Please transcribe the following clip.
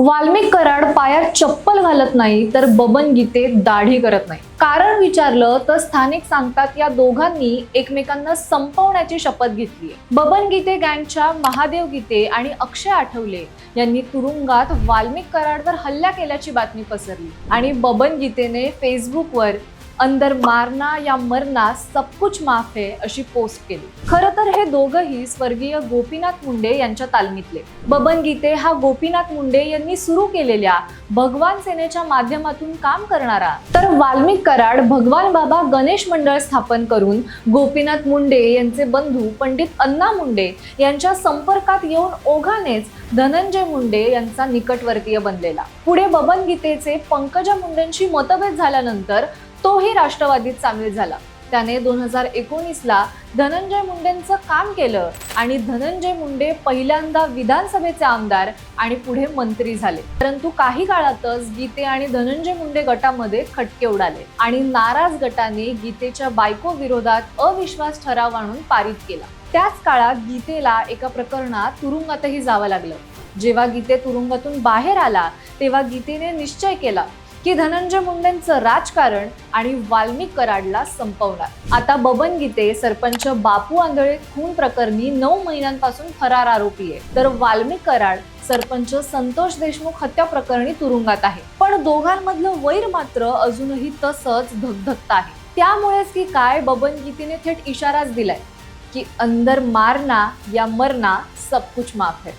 वाल्मिक कराड पायात चप्पल घालत नाही तर बबन गीते दाढी करत नाही. कारण विचारलं तर स्थानिक सांगतात या दोघांनी एकमेकांना संपवण्याची शपथ घेतली बबन गीते गँगच्या महादेव गीते आणि अक्षय आठवले यांनी तुरुंगात वाल्मिक कराडवर हल्ला केल्याची बातमी पसरली. आणि बबन गीतेने फेसबुकवर अंदर मारना या मरना सब कुछ माफ है अशी पोस्ट केली. खरं तर हे दोघंही स्वर्गीय गोपीनाथ मुंडे यांच्या तालमीतले. बबन गीते हा गोपीनाथ मुंडे यांनी सुरू केलेल्या भगवान सेनेच्या माध्यमातून काम करणारा. तर वाल्मिक कराड भगवान बाबा गणेश मंडळ स्थापन करून गोपीनाथ मुंडे यांचे बंधू पंडित अण्णा मुंडे यांच्या संपर्कात येऊन ओघानेच धनंजय मुंडे यांचा निकटवर्तीय बनलेला. पुढे बबन गीतेचे पंकजा मुंडेंशी मतभेद झाल्यानंतर तोही राष्ट्रवादीत सामील झाला. त्याने दोन हजार एकोणीसला धनंजय मुंडेंचं काम केलं आणि धनंजय मुंडे पहिल्यांदा विधानसभेचे आमदार आणि पुढे मंत्री झाले. परंतु काही काळातच गीते आणि धनंजय मुंडे गटामध्ये खटके उडाले आणि नाराज गटाने गीतेच्या बायको विरोधात अविश्वास ठराव आणून पारित केला. त्याच काळात गीतेला एका प्रकरणात तुरुंगातही जावं लागलं. जेव्हा गीते तुरुंगातून बाहेर आला तेव्हा गीतेने निश्चय केला की धनंजय मुंडेंचं राजकारण आणि वाल्मिक कराडला संपवणार. आता बबन गीते सरपंच बापू आंधळे खून प्रकरणी नऊ महिन्यांपासून फरार आरोपी आहे. तर वाल्मिक कराड सरपंच संतोष देशमुख हत्या प्रकरणी तुरुंगात आहे. पण दोघांमधलं वैर मात्र अजूनही तसंच धगधगत आहे. त्यामुळेच की काय बबन गीतीने थेट इशाराच दिलाय की अंदर मारना या मरना सब कुछ माफ है.